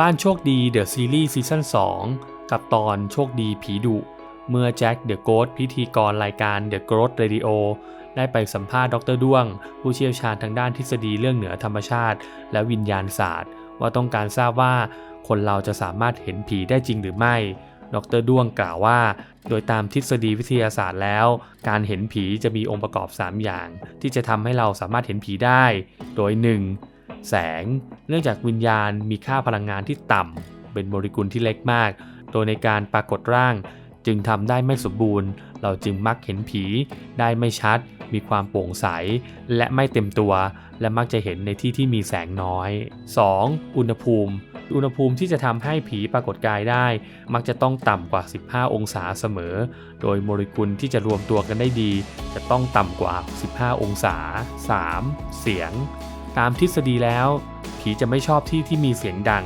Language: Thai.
บ้านโชคดีเดอะซีรีส์ซีซั่น2 กับตอนโชคดีผีดุเมื่อแจ็คเดอะโก t พิธีกรรายการ The Growth Radio ได้ไปสัมภาษณ์ดรด้วง ผู้เชี่ยวชาญทางด้านทฤษฎีเรื่องเหนือธรรมชาติ และวิญญาณศาสตร์ ว่าต้องการทราบว่าคนเราจะสามารถเห็นผีได้จริงหรือไม่ ดรด้วงกล่าวว่า โดยตามทฤษฎีวิทยาศาสตร์แล้ว การเห็นผีจะมีองค์ประกอบ 3 อย่าง ที่จะทำให้เราสามารถเห็นผีได้ โดย 1. แสง เนื่องจากวิญญาณมีค่าพลังงานที่ต่ำ เป็นโมเลกุลที่เล็กมากโดยในการปรากฏร่าง จึงทำได้ไม่สมบูรณ์ เราจึงมักเห็นผีได้ไม่ชัด มีความโปร่งใส และไม่เต็มตัว และมักจะเห็นในที่ที่มีแสงน้อย 2. อุณหภูมิ อุณหภูมิที่จะทำให้ผีปรากฏกายได้ มักจะต้องต่ำกว่า 15 องศาเสมอ โดยโมเลกุลที่จะรวมตัวกันได้ดี จะต้องต่ำกว่า 15 องศา 3. เสียง ตามทฤษฎีแล้ว ผีจะไม่ชอบที่ที่มีเสียงดัง